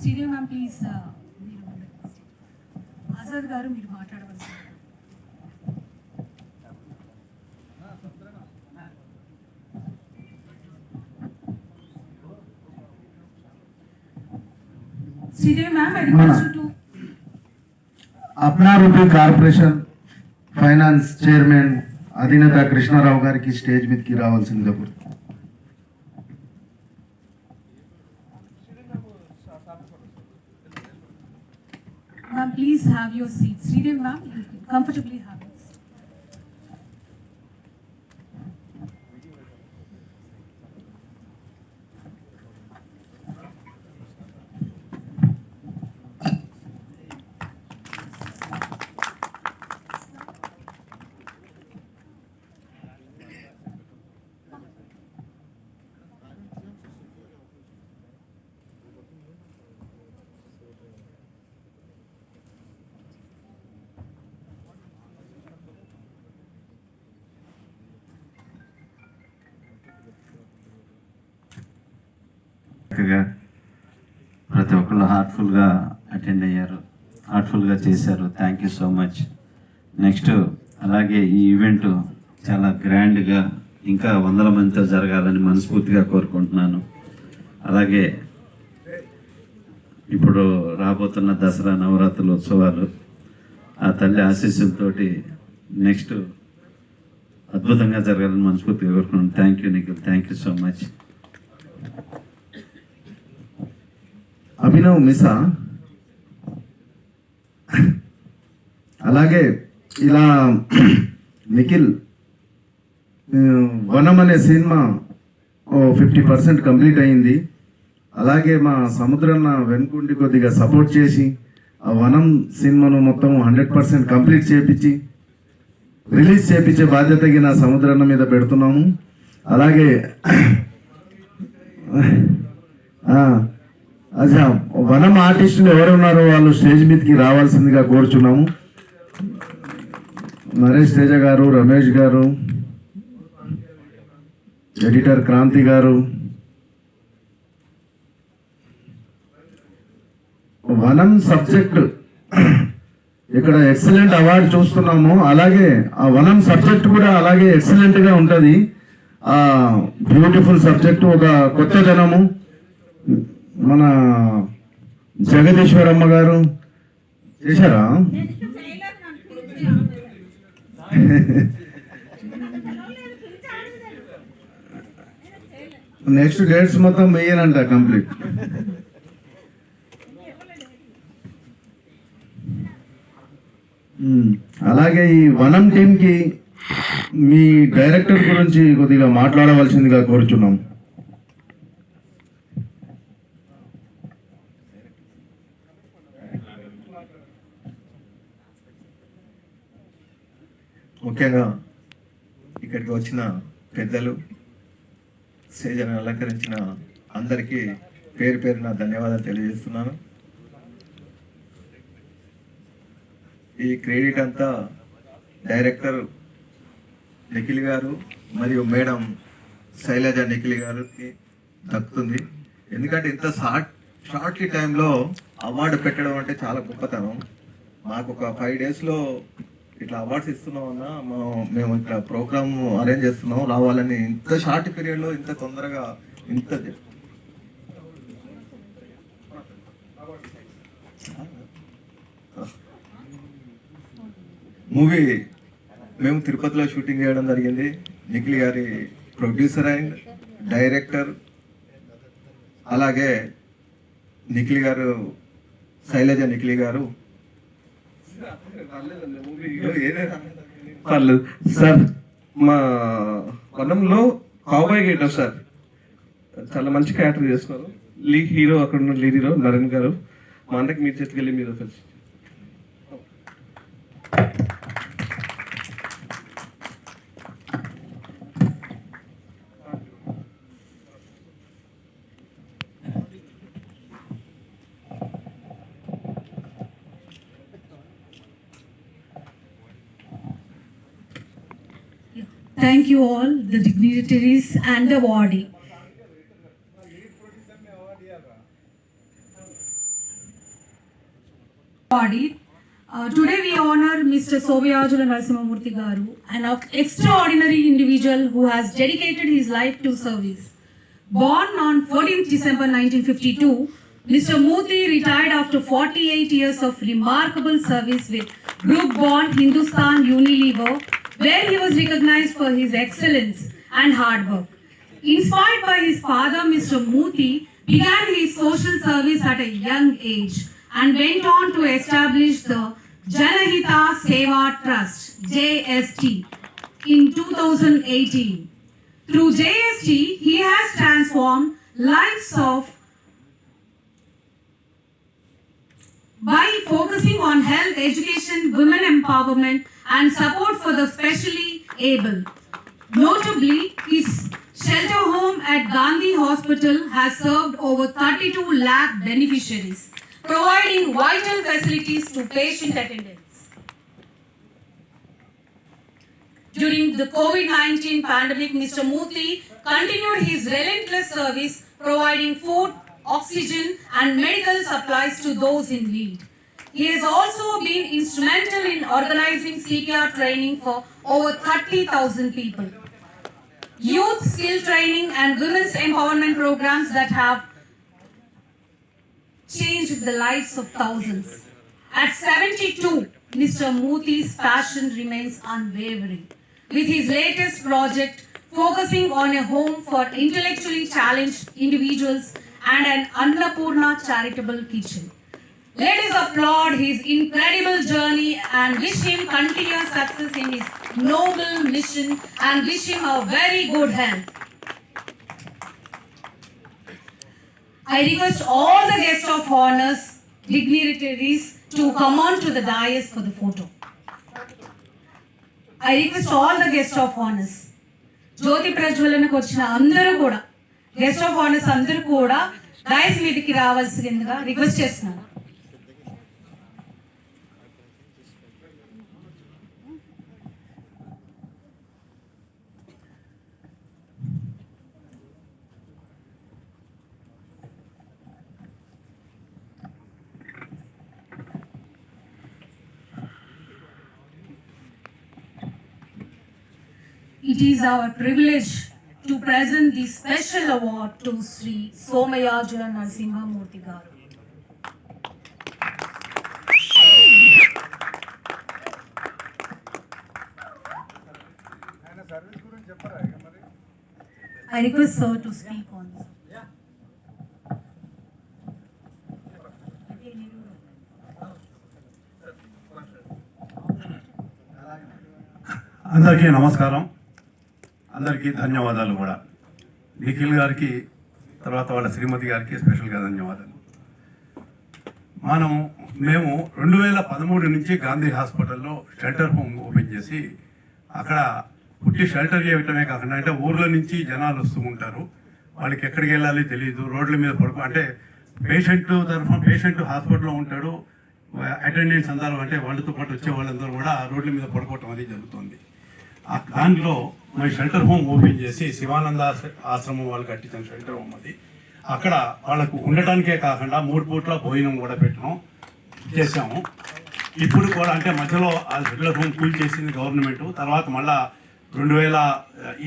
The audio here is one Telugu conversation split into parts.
శ్రీదేవి మ్యామ్ ప్లీజ్ మీరు ఆజాద్ గారు మీరు to Apna rupee corporation finance chairman అధినేత కృష్ణారావు గారికి స్టేజ్ మీదకి రావాల్సిందిగా కోరుతున్నాను. Please have your seat. Sridev, ma'am, you can comfortably have గా ప్రతి ఒక్కళ్ళు హార్ట్ఫుల్గా అటెండ్ అయ్యారు. హార్ట్ఫుల్గా చేశారు. Thank you so much next అలాగే ఈ ఈవెంట్ చాలా గ్రాండ్గా ఇంకా వందల మందితో జరగాలని మనస్ఫూర్తిగా కోరుకుంటున్నాను. అలాగే ఇప్పుడు రాబోతున్న దసరా నవరాత్రుల ఉత్సవాలు ఆ తల్లి ఆశీస్సులతో నెక్స్ట్ అద్భుతంగా జరగాలని మనస్ఫూర్తిగా కోరుకున్నాను thank you Nikhil thank you so much Abhinav MISA. అలాగే ఇలా నిఖిల్ వనం అనే సినిమా ఓ ఫిఫ్టీ పర్సెంట్ కంప్లీట్ అయింది. అలాగే మా సముద్రన్న వెనుకుండి కొద్దిగా సపోర్ట్ చేసి ఆ వనం సినిమాను మొత్తం హండ్రెడ్ పర్సెంట్ కంప్లీట్ చేపించి రిలీజ్ చేపించే బాధ్యత నా సముద్రన్న మీద పెడుతున్నాము. అలాగే వనం ఆర్టిస్టులు ఎవరున్నారో వాళ్ళు స్టేజ్ మీదకి రావాల్సిందిగా కోరుచున్నాము. నరేష్ తేజ గారు రమేష్ గారు ఎడిటర్ క్రాంతి గారు. వనం సబ్జెక్ట్ ఇక్కడ ఎక్సలెంట్ అవార్డు చూస్తున్నాము. అలాగే ఆ వనం సబ్జెక్ట్ కూడా అలాగే ఎక్సలెంట్గా ఉంటుంది. ఆ బ్యూటిఫుల్ సబ్జెక్ట్ ఒక కొత్త జనము. మన జగదీశ్వరమ్మ గారు చేశారా? నెక్స్ట్ డేట్స్ మొత్తం వేయనంట కంప్లీట్. అలాగే ఈ వనం టీమ్కి మీ డైరెక్టర్ గురించి కొద్దిగా మాట్లాడవలసిందిగా కోరుచున్నాం. ముఖ్యంగా ఇక్కడికి వచ్చిన పెద్దలు సేజను అలంకరించిన అందరికీ పేరు పేరున ధన్యవాదాలు తెలియజేస్తున్నాను. ఈ క్రెడిట్ అంతా డైరెక్టర్ నిఖిల్ గారు మరియు మేడం శైలజ నిఖిల్ గారికి దక్కుతుంది. ఎందుకంటే ఇంత షార్ట్ షార్ట్లీ టైంలో అవార్డు పెట్టడం అంటే చాలా గొప్పతనం. మాకు ఒక ఫైవ్ డేస్లో ఇట్లా అవార్డ్స్ ఇస్తున్నాం అన్న మా- మేము ఇట్లా ప్రోగ్రామ్ అరేంజ్ చేస్తున్నాం రావాలని. ఇంత షార్ట్ పీరియడ్లో ఇంత తొందరగా ఇంత మూవీ మేము తిరుపతిలో షూటింగ్ చేయడం జరిగింది. నిఖిల్ గారి ప్రొడ్యూసర్ అండ్ డైరెక్టర్ అలాగే నిఖిల్ గారు శైలజ నిఖిల్ గారు పర్లేదు. సార్ మా వనంలో కాబాయ్ గేటర్ సార్. చాలా మంచి క్యారెక్టర్ చేస్తున్నారు. లీ హీరో అక్కడ ఉన్న లీడ్ హీరో నరేన్ గారు. మా అన్నకి మీరు చేతికెళ్ళి మీరు కలిసి you all, the dignitaries and the awardee. body. Uh, today we honor Mr. Sovyajula Narasimhamurthy Garu, an extraordinary individual who has dedicated his life to service. Born on 14th December 1952, Mr. Murthy retired after 48 years of remarkable service with Group Bond Hindustan Unilever, where he was recognized for his excellence and hard work. Inspired by his father, Mr. Murthy began his social service at a young age and went on to establish the Janahita Seva Trust, JST, in 2018. Through JST, he has transformed lives of by focusing on health, education, women empowerment, and support for the specially able. Notably, his shelter home at Gandhi Hospital has served over 32 lakh beneficiaries, providing vital facilities to patient attendants. During the COVID 19 pandemic, Mr. Murthy continued his relentless service, providing food, oxygen, and medical supplies to those in need. He has also been instrumental in organizing CPR training for over 30,000 people. Youth skill training and women's empowerment programs that have changed the lives of thousands. At 72, Mr. Muthi's passion remains unwavering. With his latest project focusing on a home for intellectually challenged individuals and an Annapurna charitable kitchen. Let us applaud his incredible journey and wish him continuous success in his noble mission and wish him a very good hand I request all the guests of honors, dignitaries to come on to the dais for the photo. I request all the guests of honors. జ్యోతి ప్రజ్వలనకు వచ్చిన అందరూ కూడా గెస్ట్ ఆఫ్ ఆనర్స్ అందరూ కూడా డైస్ మీదకి రావాల్సిందిగా రిక్వెస్ట్ చేస్తున్నాను It is our privilege to present the special award to Sri Somayajula Narasimha Murthy Garu. I request sir to speak on this. అందరికీ నమస్కారం అందరికీ ధన్యవాదాలు కూడా. నిఖిల్ గారికి తర్వాత వాళ్ళ శ్రీమతి గారికి స్పెషల్గా ధన్యవాదాలు. మనం మేము రెండు వేల పదమూడు నుంచి గాంధీ హాస్పిటల్లో షెల్టర్ హోమ్ ఓపెన్ చేసి అక్కడ పుట్టి షెల్టర్ చేయటమే కాకుండా అంటే ఊర్ల నుంచి జనాలు వస్తూ ఉంటారు. వాళ్ళకి ఎక్కడికి వెళ్ళాలి తెలియదు రోడ్ల మీద పడుకో అంటే పేషెంట్ తరఫున పేషెంట్ హాస్పిటల్లో ఉంటాడు. అటెండెన్స్ అందరూ అంటే వాళ్ళతో పాటు వచ్చే వాళ్ళందరూ కూడా రోడ్ల మీద పడుకోవటం అనేది జరుగుతుంది. దాంట్లో మరి షెల్టర్ హోమ్ ఓపెన్ చేసి శివానంద ఆశ్రమం వాళ్ళు కట్టించిన షెల్టర్ హోమ్ అది. అక్కడ వాళ్ళకు ఉండటానికే కాకుండా మూడు పూట్ల భోజనం కూడా పెట్టడం చేసాము ఇప్పుడు కూడా అంటే మధ్యలో ఆ షెల్టర్ హోమ్ కూల్ చేసింది గవర్నమెంట్. తర్వాత మళ్ళా రెండు వేల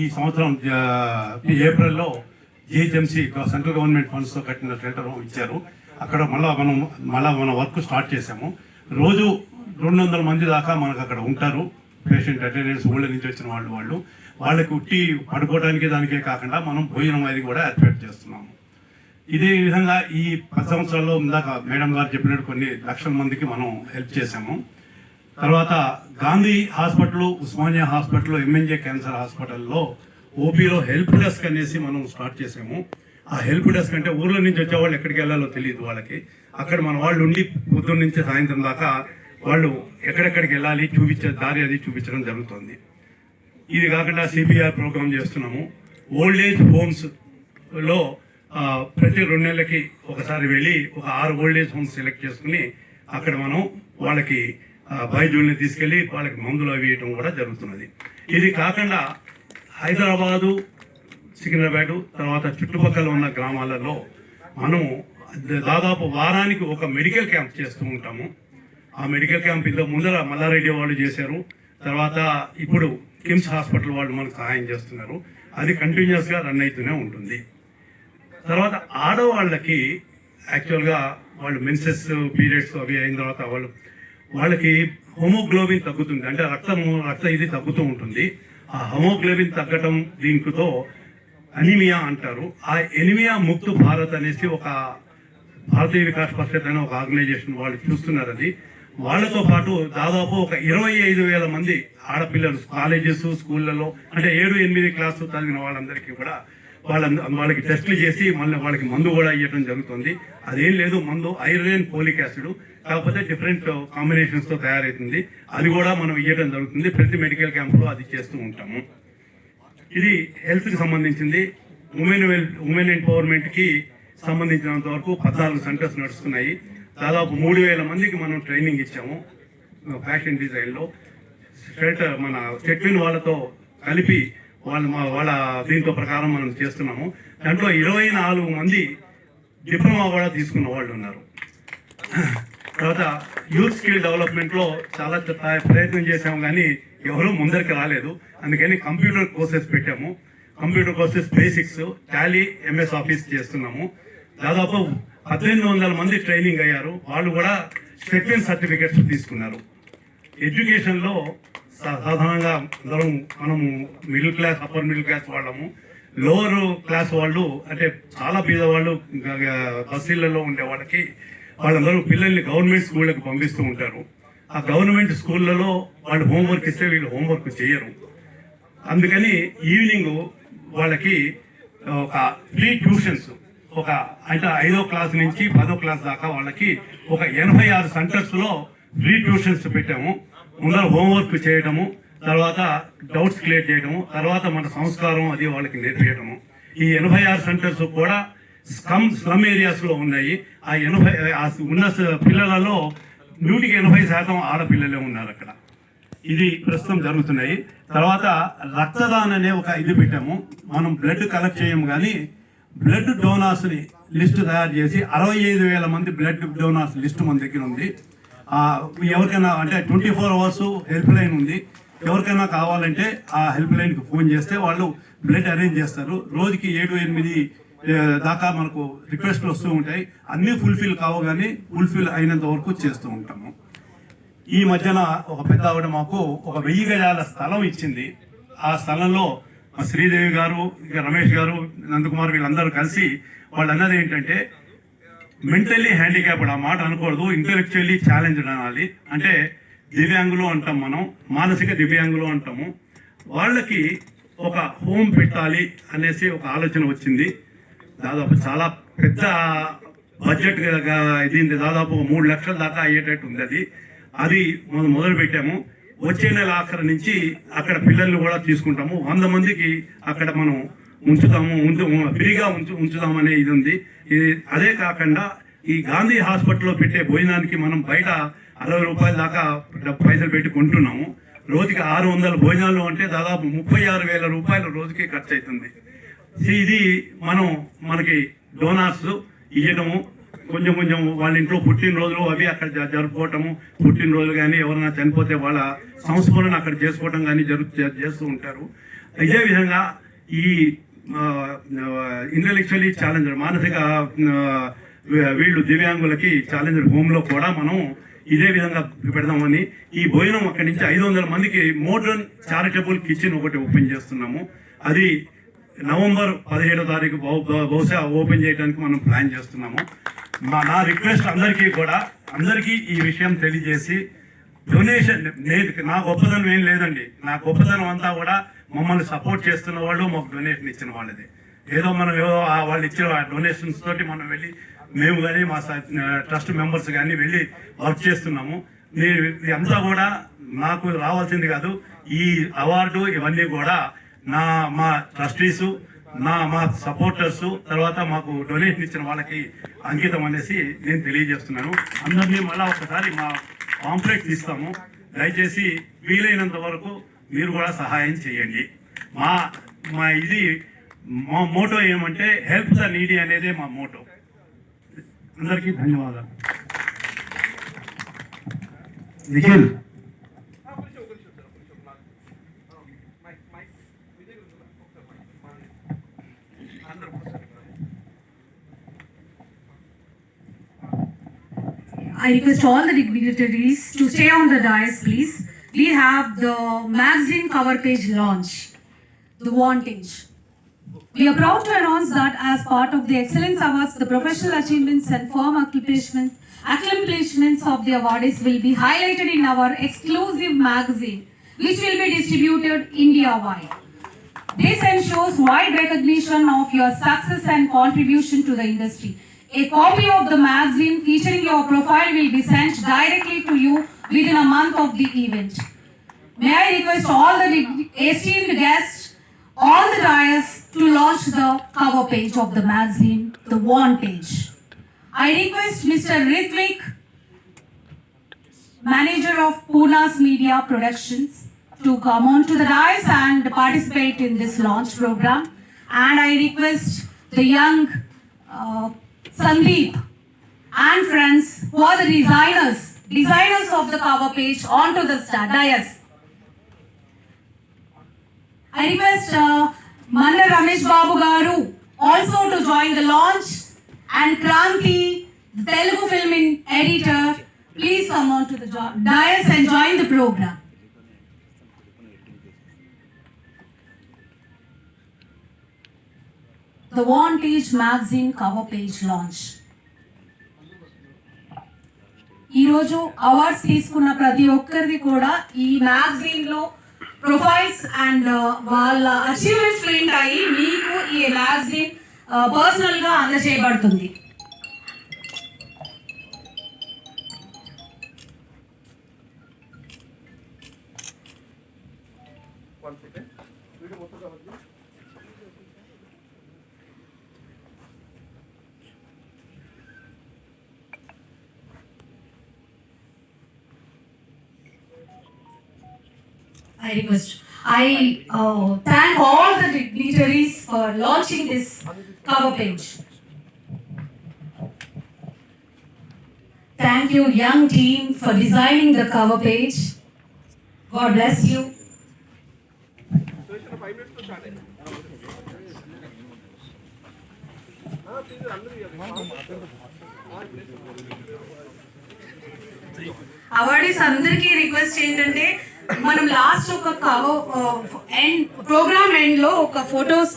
ఈ సంవత్సరం ఏప్రిల్లో జిహెచ్ఎంసీ సెంట్రల్ గవర్నమెంట్ ఫండ్స్తో కట్టిన షెల్టర్ హోమ్ ఇచ్చారు. అక్కడ మళ్ళా మనం మళ్ళా మన వర్క్ స్టార్ట్ చేసాము రోజు రెండు వందల మంది దాకా మనకు అక్కడ ఉంటారు. పేషెంట్ అటెండెన్స్ ఊళ్ళ నుంచి వచ్చిన వాళ్ళు వాళ్ళు వాళ్ళకి ఉట్టి పడుకోవడానికి దానికే కాకుండా మనం భోజనం అది కూడా ఏర్పాటు చేస్తున్నాము. ఇదే విధంగా ఈ పది సంవత్సరాల్లో ఇందాక మేడం గారు చెప్పినట్టు కొన్ని లక్షల మందికి మనం హెల్ప్ చేశాము. తర్వాత Gandhi hospital Osmania hospital MNJ cancer హాస్పిటల్లో ఓపీలో హెల్ప్ డెస్క్ అనేసి మనం స్టార్ట్ చేసాము ఆ హెల్ప్ డెస్క్ అంటే ఊర్ల నుంచి వచ్చే వాళ్ళు ఎక్కడికి వెళ్ళాలో తెలియదు వాళ్ళకి. అక్కడ మన వాళ్ళు ఉండి పొద్దున్న నుంచి సాయంత్రం దాకా వాళ్ళు ఎక్కడెక్కడికి వెళ్ళాలి చూపించే దారి అది చూపించడం జరుగుతుంది. ఇది కాకుండా సిపిఆర్ ప్రోగ్రామ్ చేస్తున్నాము. ఓల్డ్ ఏజ్ హోమ్స్లో ప్రతి రెండు నెలలకి ఒకసారి వెళ్ళి ఒక ఆరు ఓల్డ్ ఏజ్ హోమ్స్ సెలెక్ట్ చేసుకుని అక్కడ మనం వాళ్ళకి వైద్యుల్ని తీసుకెళ్ళి వాళ్ళకి మందులు అవి ఇవ్వడం కూడా జరుగుతున్నది. ఇది కాకుండా హైదరాబాదు సికింద్రాబాద్ తర్వాత చుట్టుపక్కల ఉన్న గ్రామాలలో మనము దాదాపు వారానికి ఒక మెడికల్ క్యాంప్ చేస్తూ ఉంటాము. ఆ మెడికల్ క్యాంప్ ఇంత ముందర మల్లారెడ్డి వాళ్ళు చేశారు. తర్వాత ఇప్పుడు కిమ్స్ హాస్పిటల్ వాళ్ళు మనకు సహాయం చేస్తున్నారు. అది కంటిన్యూస్గా రన్ అవుతూనే ఉంటుంది. తర్వాత ఆడవాళ్ళకి యాక్చువల్గా వాళ్ళు మెన్సెస్ పీరియడ్స్ అవి అయిన తర్వాత వాళ్ళు వాళ్ళకి హోమోగ్లోబిన్ తగ్గుతుంది. అంటే రక్తము రక్త ఇది తగ్గుతూ ఉంటుంది. ఆ హోమోగ్లోబిన్ తగ్గటం దీనితో అనిమియా అంటారు. ఆ ఎనిమియా ముక్తు భారత్ అనేసి ఒక భారతీయ వికాస్ పరిషత్ అనే ఒక ఆర్గనైజేషన్ వాళ్ళు చూస్తున్నారు అది. వాళ్ళతో పాటు దాదాపు ఒక ఇరవై ఐదు వేల మంది ఆడపిల్లలు కాలేజెస్ స్కూళ్ళలో అంటే ఏడు ఎనిమిది క్లాసు చదివిన వాళ్ళందరికీ కూడా వాళ్ళ వాళ్ళకి టెస్టులు చేసి మళ్ళీ వాళ్ళకి మందు కూడా ఇవ్వడం జరుగుతుంది. అదేం లేదు మందు ఐరన్ పోలిక్ యాసిడ్ కాకపోతే డిఫరెంట్ కాంబినేషన్స్తో తయారవుతుంది అది కూడా మనం ఇవ్వడం జరుగుతుంది. ప్రతి మెడికల్ క్యాంప్లో అది చేస్తూ ఉంటాము. ఇది హెల్త్కి సంబంధించింది. ఉమెన్ వెల్ ఉమెన్ ఎంపవర్మెంట్కి సంబంధించినంత వరకు పద్నాలుగు సెంటర్స్ నడుస్తున్నాయి. దాదాపు మూడు వేల మందికి మనం ట్రైనింగ్ ఇచ్చాము ఫ్యాషన్ డిజైన్లో లో. మన చెట్విన్ వాళ్ళతో కలిపి వాళ్ళ వాళ్ళ దీంతో ప్రకారం మనం చేస్తున్నాము. దాంట్లో ఇరవై నాలుగు మంది డిప్లొమా కూడా తీసుకున్న వాళ్ళు ఉన్నారు. తర్వాత యూత్ స్కిల్ డెవలప్మెంట్లో చాలా ప్రయత్నం చేశాము కానీ ఎవరూ ముందరికి రాలేదు. అందుకని కంప్యూటర్ కోర్సెస్ పెట్టాము. Computer courses basics Tally MS Office చేస్తున్నాము. దాదాపు పద్దెనిమిది వందల మంది ట్రైనింగ్ అయ్యారు. వాళ్ళు కూడా సెకండ్ సర్టిఫికెట్స్ తీసుకున్నారు. ఎడ్యుకేషన్లో సాధారణంగా అందరం మనము middle class upper middle class వాళ్ళము. లోవర్ క్లాస్ వాళ్ళు అంటే చాలా పేదవాళ్ళు బస్సీలలో ఉండే వాళ్ళకి వాళ్ళందరూ పిల్లల్ని గవర్నమెంట్ స్కూళ్ళకి పంపిస్తూ ఉంటారు. ఆ గవర్నమెంట్ స్కూళ్ళలో వాళ్ళు హోంవర్క్ ఇస్తే వీళ్ళు హోంవర్క్ చేయరు. అందుకని ఈవినింగ్ వాళ్ళకి ఒక ఫ్రీ ట్యూషన్స్ ఒక అంటే ఐదో క్లాస్ నుంచి పదో క్లాస్ దాకా వాళ్ళకి ఒక ఎనభై ఆరు సెంటర్స్లో ఫ్రీ ట్యూషన్స్ పెట్టాము. ముందర హోంవర్క్ చేయడము తర్వాత డౌట్స్ క్లియర్ చేయడము తర్వాత మన సంస్కారం అది వాళ్ళకి నేర్పించడము ఈ ఎనభై ఆరు సెంటర్స్ కూడా స్కమ్ స్లమ్ ఏరియాస్లో ఉన్నాయి. ఆ ఎనభై ఆ ఉన్న పిల్లలలో నూటికి ఎనభై శాతం ఆడపిల్లలే ఉన్నారు అక్కడ. ఇది ప్రస్తుతం జరుగుతున్నాయి. తర్వాత రక్తదానం అనే ఒక ఇది పెట్టాము. మనం బ్లడ్ కలెక్ట్ చేయము కానీ బ్లడ్ డోనార్స్ని లిస్ట్ తయారు చేసి అరవై ఐదు వేల మంది బ్లడ్ డోనార్స్ లిస్ట్ మన దగ్గర ఉంది. ఎవరికైనా అంటే twenty four hours help line ఉంది. ఎవరికైనా కావాలంటే ఆ హెల్ప్ లైన్కి ఫోన్ చేస్తే వాళ్ళు బ్లడ్ అరేంజ్ చేస్తారు. రోజుకి ఏడు ఎనిమిది దాకా మనకు రిక్వెస్ట్లు వస్తూ ఉంటాయి. అన్నీ ఫుల్ఫిల్ కావు కానీ ఫుల్ఫిల్ అయినంత వరకు చేస్తూ ఉంటాము. ఈ మధ్యన ఒక పెద్ద ఆవిడ మాకు ఒక వెయ్యి గజాల స్థలం ఇచ్చింది. ఆ స్థలంలో మా శ్రీదేవి గారు ఇక రమేష్ గారు నందకుమార్ వీళ్ళందరూ కలిసి వాళ్ళు అన్నది ఏంటంటే మెంటల్లీ హ్యాండిక్యాప్డ్ ఆ మాట అనకూడదు ఇంటెలెక్చువల్లీ ఛాలెంజ్ అనాలి. అంటే దివ్యాంగులు అంటాం మనం మానసిక దివ్యాంగులు అంటాము. వాళ్ళకి ఒక హోమ్ పెట్టాలి అనేసి ఒక ఆలోచన వచ్చింది. దాదాపు చాలా పెద్ద బడ్జెట్ ఇది దాదాపు మూడు లక్షల దాకా అయ్యేటట్టు ఉంది అది. అది మనం మొదలు పెట్టాము వచ్చే నెల ఆఖరి నుంచి అక్కడ పిల్లల్ని కూడా తీసుకుంటాము. వంద మందికి అక్కడ మనం ఉంచుతాము ఉంచు ఫ్రీగా ఉంచు ఉంచుదామనే ఇది ఉంది. ఇది అదే కాకుండా ఈ గాంధీ హాస్పిటల్లో పెట్టే భోజనానికి మనం బయట అరవై రూపాయల దాకా పైసలు పెట్టి కొంటున్నాము. రోజుకి ఆరు వందల భోజనాలు అంటే దాదాపు ముప్పై ఆరు వేల రూపాయలు రోజుకి ఖర్చు అవుతుంది. ఇది మనం మనకి డోనార్స్ ఇవ్వడము కొంచెం కొంచెం వాళ్ళ ఇంట్లో పుట్టినరోజులు అవి అక్కడ జరుపుకోవటము. పుట్టినరోజులు కానీ ఎవరైనా చనిపోతే వాళ్ళ సంస్మరణ అక్కడ చేసుకోవటం కానీ జరుగు చేస్తూ ఉంటారు. ఇదే విధంగా ఈ ఇంటలెక్చువల్లీ ఛాలెంజర్ మానసిక వీళ్ళు దివ్యాంగులకి ఛాలెంజర్ హోమ్లో కూడా మనం ఇదే విధంగా పెడదామని ఈ భోజనం అక్కడి నుంచి ఐదు వందల మందికి మోడర్న్ చారిటబుల్ కిచెన్ ఒకటి ఓపెన్ చేస్తున్నాము. అది నవంబర్ పదిహేడో తారీఖు బహు- బహుశా ఓపెన్ చేయడానికి మనం ప్లాన్ చేస్తున్నాము. మా నా రిక్వెస్ట్ అందరికీ కూడా అందరికీ ఈ విషయం తెలియజేసి డొనేషన్ నేను నా గొప్పదనం ఏం లేదండి. నా గొప్పదనం అంతా కూడా మమ్మల్ని సపోర్ట్ చేస్తున్న వాళ్ళు మాకు డొనేషన్ ఇచ్చిన వాళ్ళది. ఏదో మనం ఏదో వాళ్ళు ఇచ్చిన డొనేషన్స్ తోటి మనం వెళ్ళి మేము కానీ మా ట్రస్ట్ మెంబర్స్ కానీ వెళ్ళి వర్క్ చేస్తున్నాము. నేను ఇదంతా కూడా నాకు రావాల్సింది కాదు ఈ అవార్డు ఇవన్నీ కూడా నా మా ట్రస్టీస్ నా మా సపోర్టర్స్ తర్వాత మాకు డొనేషన్ ఇచ్చిన వాళ్ళకి అంకితం అనేసి నేను తెలియజేస్తున్నాను. అందరినీ మళ్ళా ఒకసారి మా పాంప్లెట్స్ ఇస్తాము. దయచేసి వీలైనంత వరకు మీరు కూడా సహాయం చేయండి. మా మా ఇది మా మోటో ఏమంటే హెల్ప్ ద నీడీ అనేదే మా మోటో అందరికీ ధన్యవాదాలు. Nikhil I request all the dignitaries to stay on the dais, please. We have the magazine cover page launch, the Wantage. We are proud to announce that as part of the Excellence Awards, the professional achievements and firm accomplishments, accomplishments of the awardees will be highlighted in our exclusive magazine, which will be distributed India-wide. This ensures wide recognition of your success and contribution to the industry. A copy of the magazine featuring your profile will be sent directly to you within a month of the event. May I request all the esteemed guests, all the dais to launch the cover page of the magazine, the one page. I request Mr. Ritvik, manager of Puna's Media Productions, to come on to the dais and participate in this launch program. And I request the young uh, Sandeep and friends who are the designers, designers of the cover page onto the dais. I request uh, Manna Ramesh Babu Garu also to join the launch and Kranti, the Telugu film editor, please come on to the dais and join the program. The Vantage magazine cover page launch. ఈరోజు అవార్డ్స్ తీసుకున్న ప్రతి ఒక్కరిది కూడా ఈ మ్యాగజైన్లో ప్రొఫైల్స్ అండ్ uh, వాళ్ళ అచీవ్మెంట్స్ ప్రింట్ అయ్యి మీకు ఈ మ్యాగజైన్ పర్సనల్ uh, గా అందజేయబడుతుంది I request. I uh, thank all the dignitaries for launching this cover page. Thank you, young team, for designing the cover page. God bless you. Awardees అందరికీ రిక్వెస్ట్ ఏంటంటే మనం లాస్ట్ ఒక ఎండ్ ప్రోగ్రామ్ ఎండ్లో ఒక ఫొటోస్